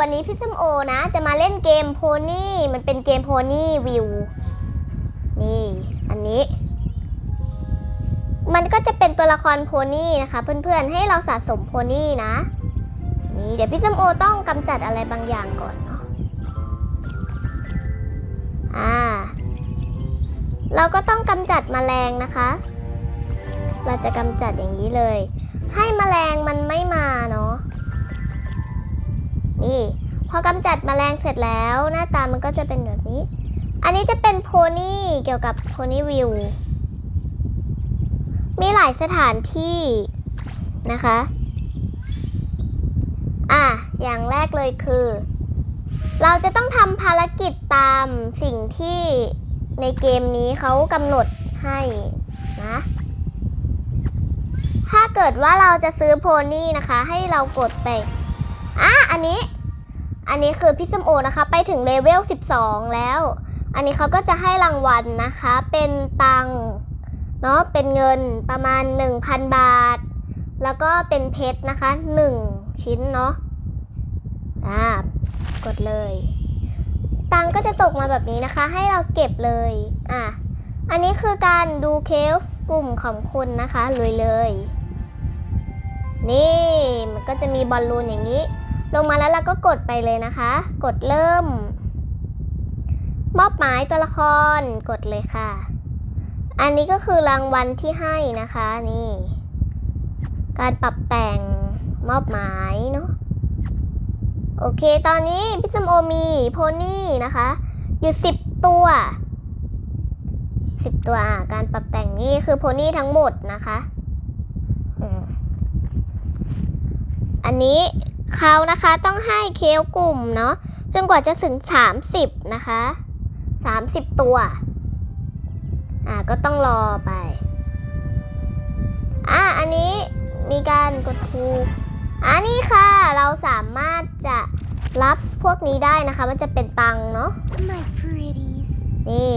วันนี้พี่ส้มโอนะ จะมาเล่นเกมโพนี่มันเป็นเกมโพนี่วิวนี่ อันนี้ มันก็จะเป็นตัวละครโพนี่นะคะ เพื่อนๆให้เราสะสมโพนี่นะ นี่เดี๋ยวพี่ส้มโอต้องกำจัดอะไรบางอย่างก่อนเนาะอ่า เราก็ต้องกำจัดแมลงนะคะ เราจะกำจัดอย่างนี้เลย ให้แมลงมันไม่มาเนาะ นี่พอกำจัดแมลงเสร็จแล้วหน้าตามันก็จะเป็นแบบนี้ อันนี้จะเป็นโพนี่เกี่ยวกับโพนี่วิว มีหลายสถานที่นะคะ อะ อย่างแรกเลยคือ เราจะต้องทำภารกิจตามสิ่งที่ในเกมนี้เขากำหนดให้นะ ถ้าเกิดว่าเราจะซื้อโพนี่นะคะ ให้เรากดไป อะอันนี้ อันนี้คือพี่สมโอนะคะ ไปถึงเลเวล 12 แล้ว อันนี้เขาก็จะให้รางวัลนะคะ เป็นตังเนาะ เป็นเงินประมาณ 1,000 บาท แล้วก็เป็นเพชรนะคะ 1 ชิ้นเนาะ อ่ากดเลย ตังก็จะตกมาแบบนี้นะคะ ให้เราเก็บเลย อะอันนี้คือการดูเคฟกลุ่มของคุณนะคะลุยเลย นี่ มันก็จะมีบอลลูนอย่างนี้ ลงมาแล้วเราก็กดไปเลยนะคะ กดเริ่ม มอบหมายตัวละครกดเลยค่ะ อันนี้ก็คือรางวัลที่ให้นะคะนี่ การปรับแต่งมอบหมายเนาะโอเค ตอนนี้พี่สมโอมีโพนี่นะคะ อยู่10ตัว10ตัวการปรับแต่งนี่คือโพนี่ทั้งหมดนะคะ อันนี้ เขานะคะต้องให้เคลกลุ่มเนาะจนกว่าจะถึง 30 นะคะ 30 ตัว อะก็ต้องรอไป อะอันนี้มีการกดถูกอันนี้ค่ะเราสามารถจะรับพวกนี้ได้นะคะ มันจะเป็นตังค์เนาะ My pretties. นี่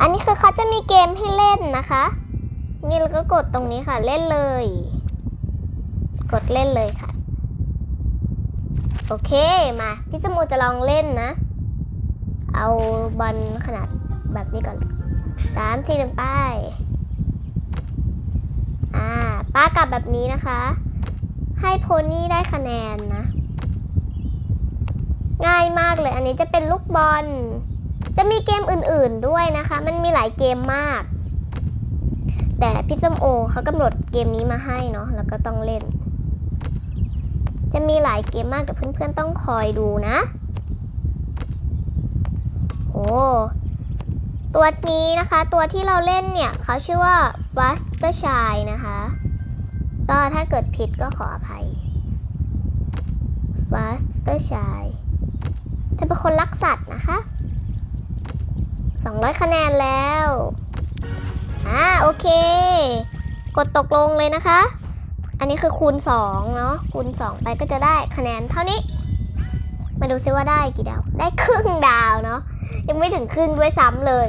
อันนี้คือเขาจะมีเกมให้เล่นนะคะ นี่เราก็กดตรงนี้ค่ะเล่นเลย กดเล่นเลยค่ะ โอเคมาพี่สมุจะลองเล่นนะ เอาบอลขนาดแบบนี้ก่อนสามสี่หนึ่งป้ายอ่าป้ากลับแบบนี้นะคะ ให้โพนี่ได้คะแนนนะ ง่ายมากเลยอันนี้จะเป็นลูกบอล จะมีเกมอื่นๆด้วยนะคะ มันมีหลายเกมมาก แต่พี่สมโอเขากำหนดเกมนี้มาให้เนาะแล้วก็ต้องเล่น จะมีหลายเกมมากแต่เพื่อนๆต้องคอยดูนะ โอ้ตัวนี้นะคะ ตัวที่เราเล่นเนี่ย เขาชื่อว่า Faster Shy นะคะ ก็ถ้าเกิดผิดก็ขออภัย Faster Shy เธอเป็นคนรักสัตว์นะคะ 200 คะแนนแล้ว อ่า โอเค กดตกลงเลยนะคะ อันนี้คือคูณ2เนาะคูณ 2 ไปก็จะได้คะแนนเท่านี้ มาดูซิว่าได้กี่ดาว ได้ครึ่งดาวเนาะยังไม่ถึงครึ่งด้วยซ้ำเลย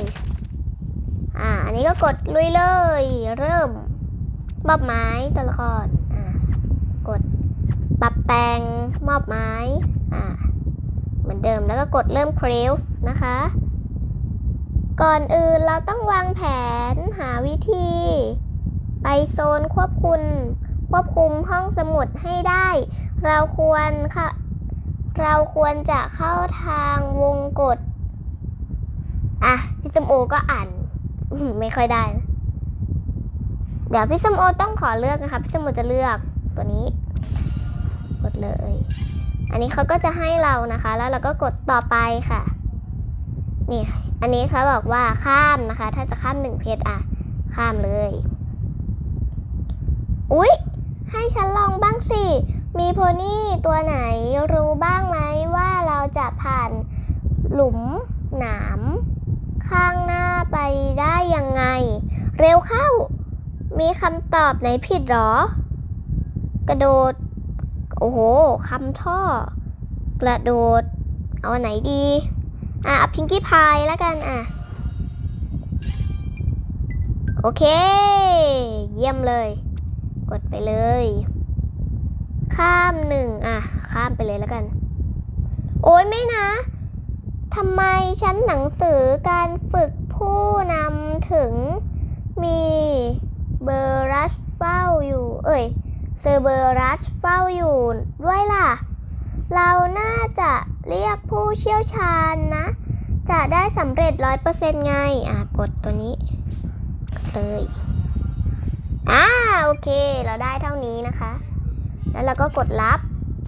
อ่า อันนี้ก็กดลุยเลย เริ่มมอบหมายตัวละครอ่ากดปรับแต่งมอบหมายอ่าเหมือนเดิมแล้วก็กดเริ่มเครฟนะคะ ก่อนอื่นเราต้องวางแผนหาวิธี ไปโซนควบคุม ควบคุมห้องสมุดให้ได้ เราควรค่ะเราควรจะเข้าทางวงกฎอะพี่สมโอก็อ่านไม่ค่อยได้นะเดี๋ยวพี่สมโอต้องขอเลือกนะคะพี่สมโอจะเลือกตัวนี้ กดเลย อันนี้เขาก็จะให้เรานะคะ แล้วเราก็กดต่อไปค่ะ นี่ อันนี้เขาบอกว่าข้ามนะคะ ถ้าจะข้ามหนึ่งเพจอะ ข้ามเลย อุ๊ย ให้ฉันลองบ้างสิ มีโพนี่ตัวไหนรู้บ้างไหมว่าเราจะผ่านหลุมหนาม ข้างหน้าไปได้ยังไง เร็วเข้า มีคำตอบไหนผิดหรอ กระโดด โอ้โหคำท่อ กระโดด เอาไหนดี อะพิงกี้พายแล้วกันอะ โอเค เยี่ยมเลย กดไปเลย ข้ามหนึ่งอะ ข้ามไปเลยแล้วกัน โอ้ยไม่นะทำไมชั้นหนังสือการฝึกผู้นำถึงมีเบอร์รัสเฝ้าอยู่ เอ้ยเซอร์เบอร์รัสเฝ้าอยู่ด้วยล่ะ เราน่าจะเรียกผู้เชี่ยวชาญนะ จะได้สำเร็จร้อยเปอร์เซ็นต์ไง อะ กดตัวนี้เลย โอเค เราได้เท่านี้นะคะ แล้วเราก็กดรับ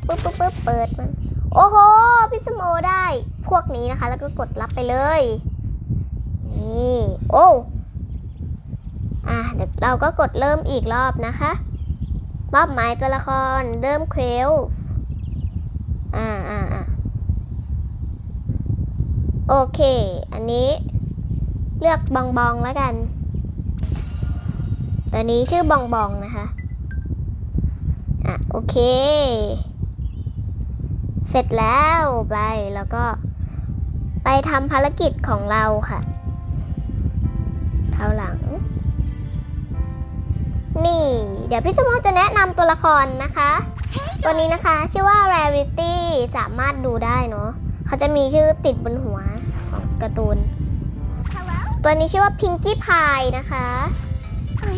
ปุ๊บปุ๊บปุ๊บเปิดมัน โอ้โห พี่สมโอได้ พวกนี้นะคะ แล้วก็กดรับไปเลย นี่ โอ้ อะ เดี๋ยวเราก็กดเริ่มอีกรอบนะคะมอบหมายตัวละคร เริ่มเคลฟอ่าอ่าอ่าโอเค อันนี้เลือกบองบองแล้วกัน ตัวนี้ชื่อบองบองนะคะ อะ โอเค เสร็จแล้วไปแล้วก็ไปทำภารกิจของเราค่ะคราวหลัง นี่ เดี๋ยวพี่สมโมจะแนะนำตัวละครนะคะ ตัวนี้นะคะชื่อว่า Rarity สามารถดูได้เนาะเขาจะมีชื่อติดบนหัวของการ์ตูน ตัวนี้ชื่อว่า Pinkie Pie นะคะ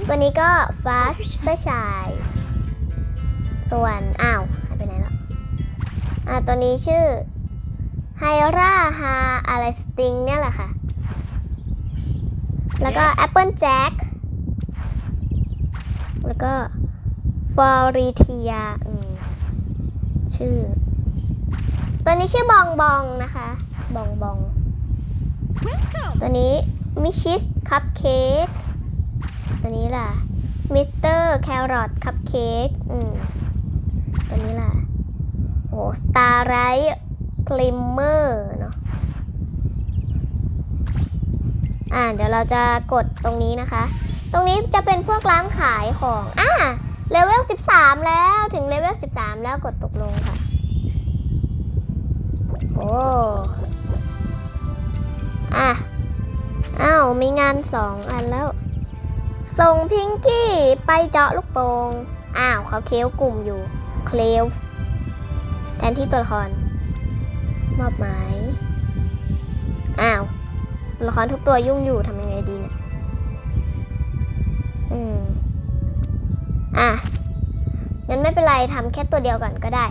ตัวนี้ก็ Faster Shy ส่วน อ้าวหายไปไหนแล้วอ่าตัวนี้ชื่อไฮราฮาอะไรสติงเนี่ยแหละค่ะ แล้วก็ Apple Jack แล้วก็ฟอริเทียชื่อ ตัวนี้ชื่อบองบองนะคะ บองบอง ตัวนี้มิชิสคัพเค้ก ตัวนี้ล่ะมิสเตอร์แครอทคัพเค้กอืมตัวนี้ล่ะโอ้สตาร์ไรท์คลิมเมอร์เนาะอ่าเดี๋ยวเราจะกดตรงนี้นะคะ ตรงนี้จะเป็นพวกร้านขายของอ่าเลเวล 13 แล้วถึงเลเวล 13 แล้วกดตกลงค่ะ โอ้อะอ้าวมีงานสองอันแล้ว ส่งพิงกี้ไปเจาะลูกโป่งอ้าวเขาเคลกลุ่มอยู่ เคลฟแทนที่ตัวละคร มอบหมาย อ้าวตัวละครทุกตัวยุ่งอยู่ทำยังไงดีเนี่ยอืม อะ งั้นไม่เป็นไรทำแค่ตัวเดียวก่อนก็ได้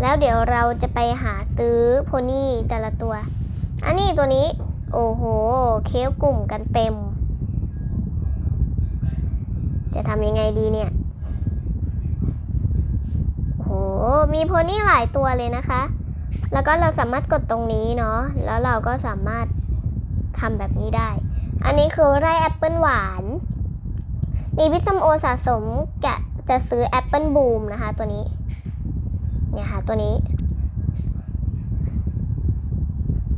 แล้วเดี๋ยวเราจะไปหาซื้อโพนี่แต่ละตัว อันนี้ตัวนี้ โอ้โห เคลกลุ่มกันเต็ม จะทำยังไงดีเนี่ย โห มีโพนี่หลายตัวเลยนะคะ แล้วก็เราสามารถกดตรงนี้เนาะ แล้วเราก็สามารถทำแบบนี้ได้ อันนี้คือไร่แอปเปิลหวานมีพิซมโอสะสมแกะจะซื้อแอปเปิลบูมนะคะตัวนี้ เนี่ยค่ะตัวนี้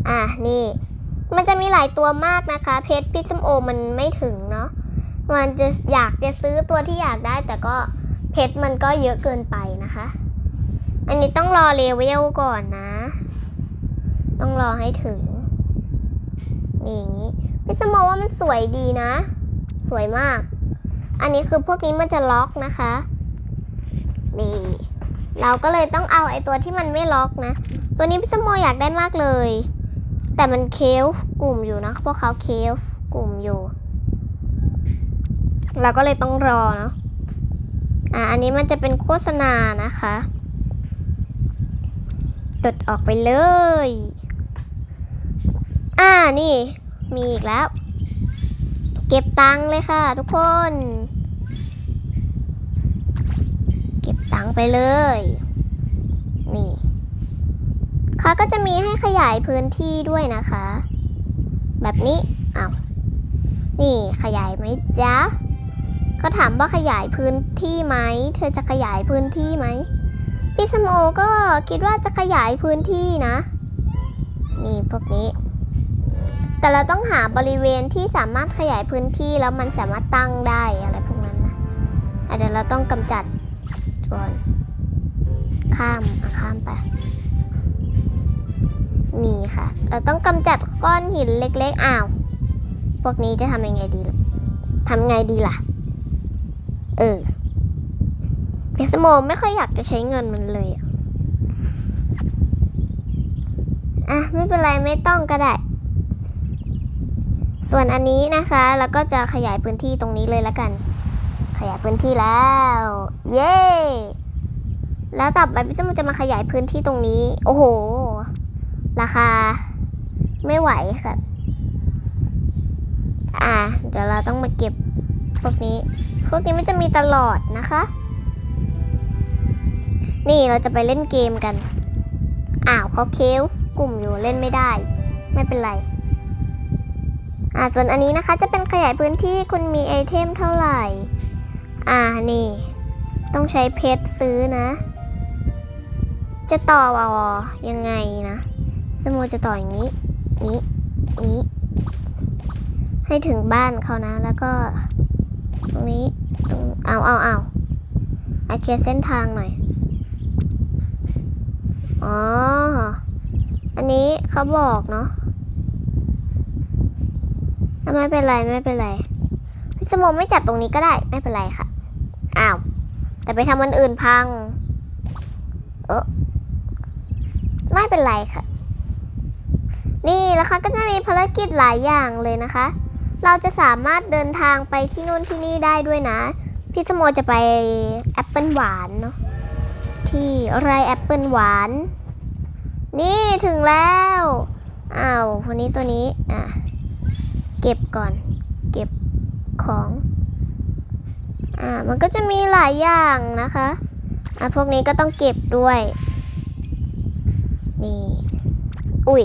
อะนี่ มันจะมีหลายตัวมากนะคะ เพชรพิซมโอมันไม่ถึงเนาะ มันจะอยากจะซื้อตัวที่อยากได้ แต่ก็เพชรมันก็เยอะเกินไปนะคะ อันนี้ต้องรอเลเวลก่อนนะ ต้องรอให้ถึง นี่อย่างนี้พี่สมองว่ามันสวยดีนะ สวยมาก อันนี้คือพวกนี้มันจะล็อกนะคะ นี่ เราก็เลยต้องเอาไอ้ตัวที่มันไม่ล็อกนะ ตัวนี้พี่สมออยากได้มากเลย แต่มันเคลฟกลุ่มอยู่นะพวกเขาเคลฟกลุ่มอยู่ เราก็เลยต้องรอเนาะอะอันนี้มันจะเป็นโฆษณานะคะ กดออกไปเลย อ่านี่ มีอีกแล้ว เก็บตังค์เลยค่ะทุกคน เก็บตังค์ไปเลย นี่เขาก็จะมีให้ขยายพื้นที่ด้วยนะคะ แบบนี้อ้าวนี่ขยายไหมจ๊ะ เขาถามว่าขยายพื้นที่ไหม เธอจะขยายพื้นที่ไหมพี่สมโอก็คิดว่าจะขยายพื้นที่นะ นี่พวกนี้ แต่เราต้องหาบริเวณที่สามารถขยายพื้นที่แล้วมันสามารถตั้งได้อะไรพวกนั้นนะอะเดี๋ยวเราต้องกำจัดก่อนข้ามอข้ามไปนี่ค่ะ เราต้องกำจัดก้อนหินเล็กๆอ้าว พวกนี้จะทำยังไงดีล่ะทำไงดีล่ะ เออเพสโมไม่ค่อยอยากจะใช้เงินมันเลยอะไม่เป็นไรไม่ต้องก็ได้ ส่วนอันนี้นะคะแล้วก็จะขยายพื้นที่ตรงนี้เลยละกัน ขยายพื้นที่แล้ว เย้แล้วต่อไปพี่จะมันจะมาขยายพื้นที่ตรงนี้ โอ้โห ราคา ไม่ไหวค่ะอ่า เดี๋ยวเราต้องมาเก็บพวกนี้ พวกนี้มันจะมีตลอดนะคะ นี่เราจะไปเล่นเกมกัน อ้าวเขาเคลฟกลุ่มอยู่เล่นไม่ได้ ไม่เป็นไรอ่าส่วนอันนี้นะคะจะเป็นขยายพื้นที่คุณมีไอเทมเท่าไหร่ อ่านี่ ต้องใช้เพชรซื้อนะ จะต่อวอยังไงนะ สมมติจะต่ออย่างนี้ นี้ นี้ ให้ถึงบ้านเขานะแล้วก็ ตรงนี้ตรงเอาเอาเอาอาเคลียเส้นทางหน่อย อ๋อ อันนี้เขาบอกเนาะไม่เป็นไรไม่เป็นไรสมองไม่จัดตรงนี้ก็ได้ไม่เป็นไรค่ะ อ้าว แต่ไปทำวันอื่นพัง เออไม่เป็นไรค่ะ นี่แล้วค่ะก็จะมีภารกิจหลายอย่างเลยนะคะ เราจะสามารถเดินทางไปที่นู่นที่นี่ได้ด้วยนะ พี่สมโมจะไปแอปเปิลหวานเนาะที่ไรแอปเปิลหวาน นี่ถึงแล้วอ้าวคนนี้ตัวนี้อะเก็บก่อน เก็บของอ่ามันก็จะมีหลายอย่างนะคะอะพวกนี้ก็ต้องเก็บด้วย นี่ อุ้ย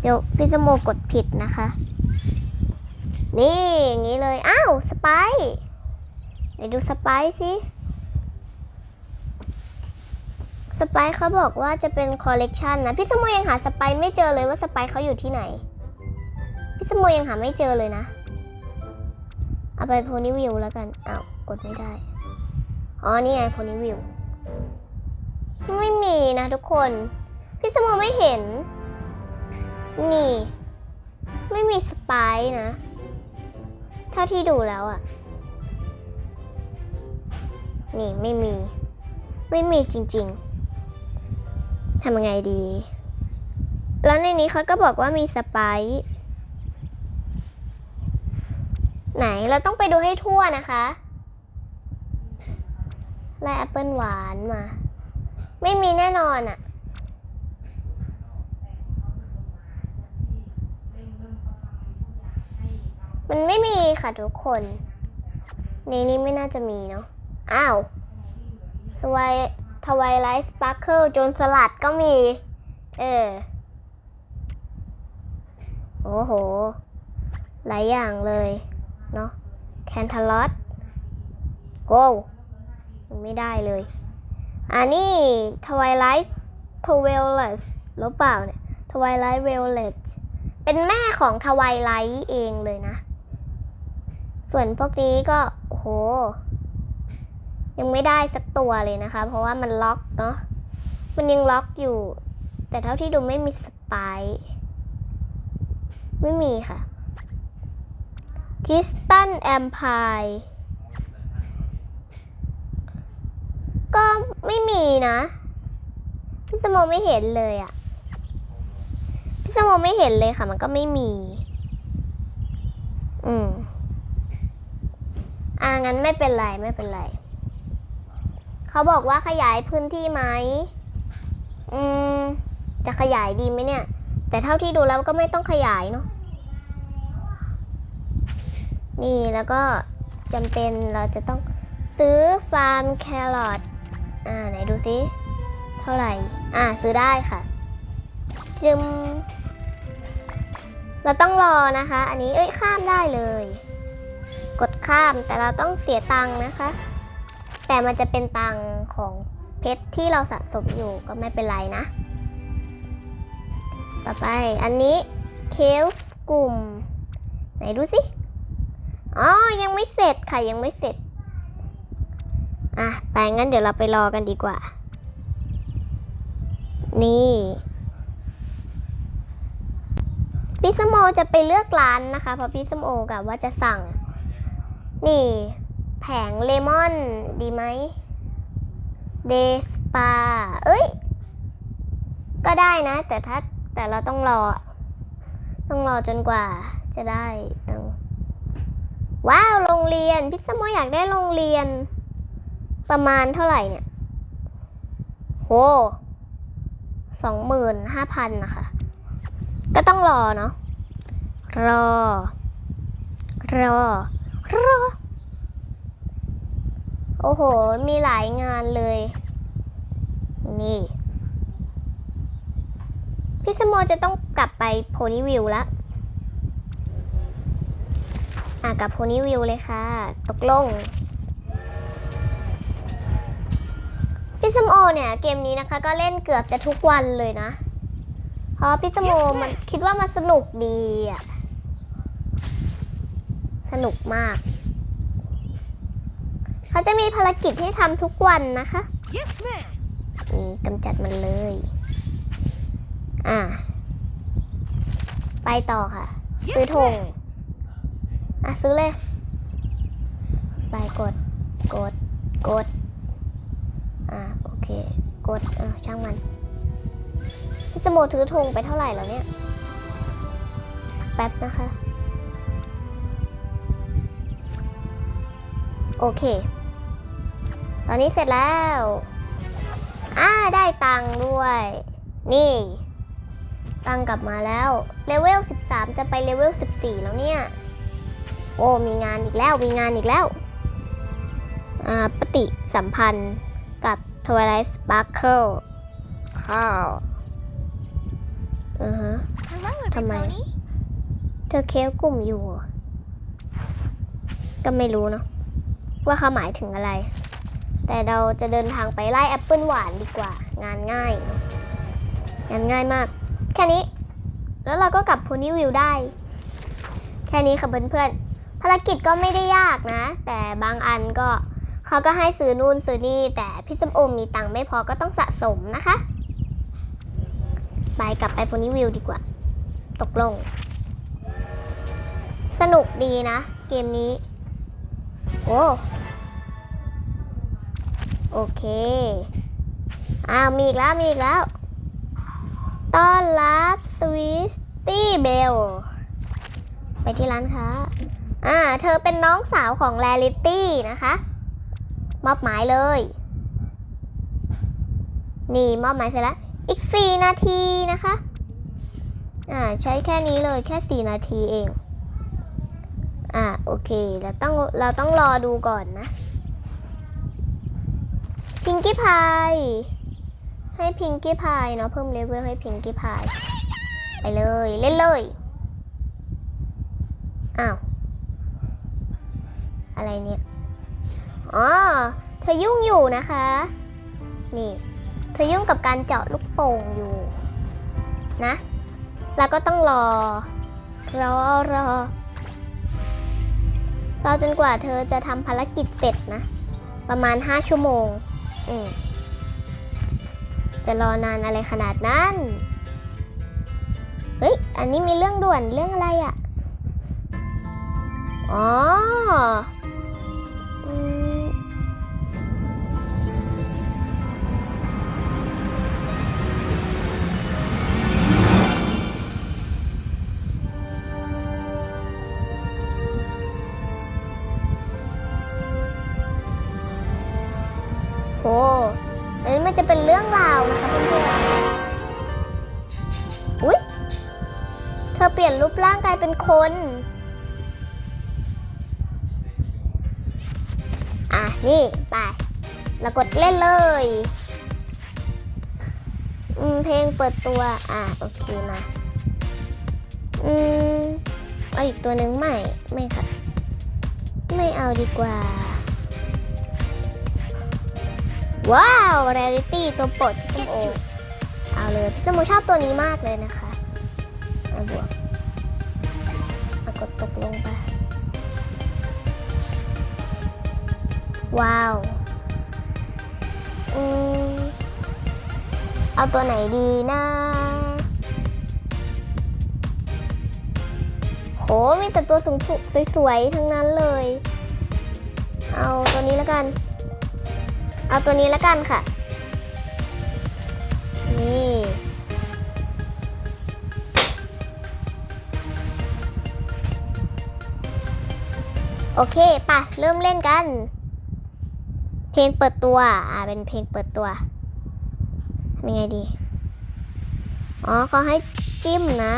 เดี๋ยวพี่จโมกดผิดนะคะ นี่อย่างนี้เลย อ้าวสไปซ์ไหนดูสไปซ์สิสไปซ์เขาบอกว่าจะเป็นคอลเลกชันนะ พี่สโมยังหาสไปซ์ไม่เจอเลยว่าสไปซ์เขาอยู่ที่ไหน พี่สโมยังหาไม่เจอเลยนะ เอาไปโพนิวิวแล้วกันอ้าวกดไม่ได้ อ๋อ นี่ไงโพนิวิว ไม่มีนะทุกคน พี่สโมไม่เห็น นี่ ไม่มีสไปซ์นะ เท่าที่ดูแล้วอะนี่ไม่มี ไม่มีจริง ๆทำยังไงดี แล้วในนี้เขาก็บอกว่ามีสไปซ์ไหนเราต้องไปดูให้ทั่วนะคะไล่แอปเปิลหวานมา ไม่มีแน่นอนอะ มันไม่มีค่ะทุกคน ในนี้ไม่น่าจะมีเนาะ อ้าวสวายทวายไลท์สปาร์เคิลโจนสลัดก็มี เออ โอ้โห หลายอย่างเลย เนาะแคนทาลอตโก้ไม่ได้เลย อันนี้ทวายไลท์ทเวลเลสหรือเปล่าเนี่ยทวายไลท์เวลเลตเป็นแม่ของทวายไลท์เองเลยนะ ส่วนพวกนี้ก็โอ้โห ยังไม่ได้สักตัวเลยนะคะ เพราะว่ามันล็อกเนาะมันยังล็อกอยู่ แต่เท่าที่ดูไม่มีสไปซ์ไม่มีค่ะคริสตันแอมพายก็ไม่มีนะ พี่สโมไม่เห็นเลยอะพี่สโมไม่เห็นเลยค่ะ มันก็ไม่มี อืม อ่างั้นไม่เป็นไรไม่เป็นไร เขาบอกว่าขยายพื้นที่ไหม อืม จะขยายดีไหมเนี่ย แต่เท่าที่ดูแล้วก็ไม่ต้องขยายเนาะ นี่แล้วก็จำเป็นเราจะต้องซื้อฟาร์มแครอท อ่าไหนดูซิ เท่าไหร่ อ่าซื้อได้ค่ะ จึม เราต้องรอนะคะ อันนี้ เอ้ยข้ามได้เลย ข้ามแต่เราต้องเสียตังค์นะคะ แต่มันจะเป็นตังค์ของเพชรที่เราสะสมอยู่ก็ไม่เป็นไรนะ ต่อไปอันนี้เคลฟกลุ่ม ไหนดูสิอ๋อยังไม่เสร็จค่ะยังไม่เสร็จอะไปงั้นเดี๋ยวเราไปรอกันดีกว่า นี่พี่สมโอจะไปเลือกร้านนะคะ เพราะพี่สมโอกับว่าจะสั่ง นี่ แผงเลมอน ดีไหม เดสปา เอ้ย ก็ได้นะ แต่ถ้าแต่เราต้องรอ ต้องรอจนกว่าจะได้ตังว้าว โรงเรียน พิซซ่าโมอยากได้โรงเรียน ประมาณเท่าไหร่เนี่ย โหสองหมื่นห้าพันนะคะ ก็ต้องรอเนาะ รอ รอ โอ้โห มีหลายงานเลย นี่ พี่สโมจะต้องกลับไปโพนิวิวแล้วอะกลับโพนิวิวเลยค่ะ ตกลงพี่สมโอเนี่ยเกมนี้นะคะ ก็เล่นเกือบจะทุกวันเลยนะ เพราะพี่สมโอมันคิดว่ามันสนุกดีอะ สนุกมาก เขาจะมีภารกิจให้ทำทุกวันนะคะ Yes, ma'am. นี่กำจัดมันเลย อะไปต่อค่ะซื้อธงอะซื้อเลย ไปกด กด กด อะโอเค กดเออช่างมัน พี่สโมถือธงไปเท่าไหร่แล้วเนี่ย แป๊บนะคะ โอเค ตอนนี้เสร็จแล้วอ่าได้ตังค์ด้วย นี่ ตังค์กลับมาแล้ว เลเวล 13 จะไปเลเวล 14 แล้วเนี่ย โอ้ มีงานอีกแล้ว มีงานอีกแล้ว อ่า ปฏิสัมพันธ์กับ Twilight Sparkle ข้าวอือฮะ Hello, Thầm mày. everybody. เธอเคี้ยวกลุ่มอยู่เหรอก็ไม่รู้เนาะ ว่าเขาหมายถึงอะไร แต่เราจะเดินทางไปไล่แอปเปิลหวานดีกว่า งานง่าย งานง่ายมาก แค่นี้ แล้วเราก็กลับพูนิวิวได้ แค่นี้ค่ะเพื่อนๆภารกิจก็ไม่ได้ยากนะ แต่บางอันก็เขาก็ให้ซื้อนู่นซื้อนี่แต่พี่สมโอมมีตังค์ไม่พอก็ต้องสะสมนะคะ ไปกลับไปพูนิวิวดีกว่า ตกลง สนุกดีนะ เกมนี้ โอ้ โอเค อ้าว มีอีกแล้ว มีอีกแล้ว ต้อนรับสวิสตี้เบล ไปที่ร้านค้า อ่า เธอเป็นน้องสาวของแลลิตี้นะคะ มอบหมายเลย นี่มอบหมายเสร็จแล้ว อีก 4 นาทีนะคะ อ่า ใช้แค่นี้เลยแค่ 4 นาทีเอง อ่า โอเค เราต้อง เราต้องรอดูก่อนนะ พิงกี้พาย ให้พิงกี้พายเนาะเพิ่มเลเวลให้พิงกี้พาย ไปเลย เล่นเลย อ้าว อะไรเนี่ย อ๋อ เธอยุ่งอยู่นะคะ นี่ เธอยุ่งกับการเจาะลูกโป่งอยู่ นะ แล้วก็ต้องรอ รอรอรอจนกว่าเธอจะทำภารกิจเสร็จนะ ประมาณ 5 ชั่วโมง จะรอนานอะไรขนาดนั้น เฮ้ย อันนี้มีเรื่องด่วนเรื่องอะไรอะ่ะ อ๋อ โหอันนี้มันจะเป็นเรื่องราวนะคะเพื่อนๆอุ๊ย เธอเปลี่ยนรูปร่างกลายเป็นคน อะ นี่ ไปแล้วกดเล่นเลย อืม เพลงเปิดตัว อะ โอเค มา อืม เอาอีกตัวหนึ่งไม่ ไม่ค่ะ ไม่เอาดีกว่า ว้าวเรลิตี้ตัวโปรดพี่สมโอเอาเลยพี่สมโอชอบตัวนี้มากเลยนะคะเอาบวกเอากดตกลงไป ว้าวอืมเอาตัวไหนดีนะโหมีแต่ตัวสูงสวยๆทั้งนั้นเลย เอาตัวนี้แล้วกัน เอาตัวนี้แล้วกันค่ะ นี่ โอเคปะเริ่มเล่นกัน เพลงเปิดตัว อ่า เป็นเพลงเปิดตัวทำยังไงดี อ๋อเขาให้จิ้มนะ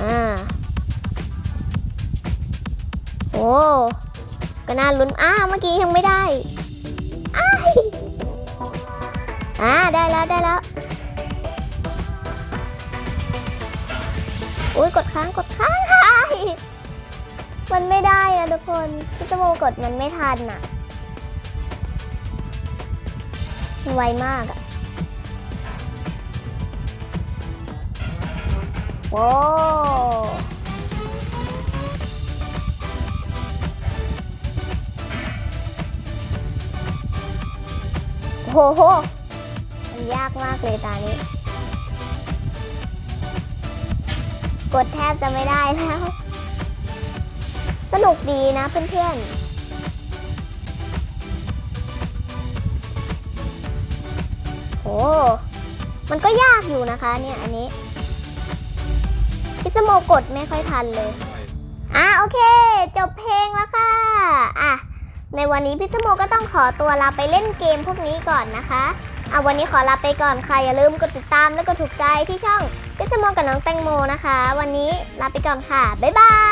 อ่าโอ้ก็น่าลุ้นอ้าเมื่อกี้ยังไม่ได้ อ้ายอ่าได้แล้วได้แล้วอุ้ยกดค้างกดค้างหายมันไม่ได้อะทุกคนพี่ตะโมกดมันไม่ทันอะไวมากอะโว้ โอ้โหมันยากมากเลยตานี้ กดแทบจะไม่ได้แล้ว สนุกดีนะเพื่อนๆโอ้มันก็ยากอยู่นะคะเนี่ยอันนี้ พิสโมกดไม่ค่อยทันเลย อะโอเค จบเพลงแล้วค่ะ อะ ในวันนี้พี่สโมก็ต้องขอตัวลาไปเล่นเกมพวกนี้ก่อนนะคะเอาวันนี้ขอลาไปก่อนค่ะ อย่าลืมกดติดตามและกดถูกใจที่ช่องพี่สโมกับน้องแตงโมนะคะ วันนี้ลาไปก่อนค่ะ บ๊ายบาย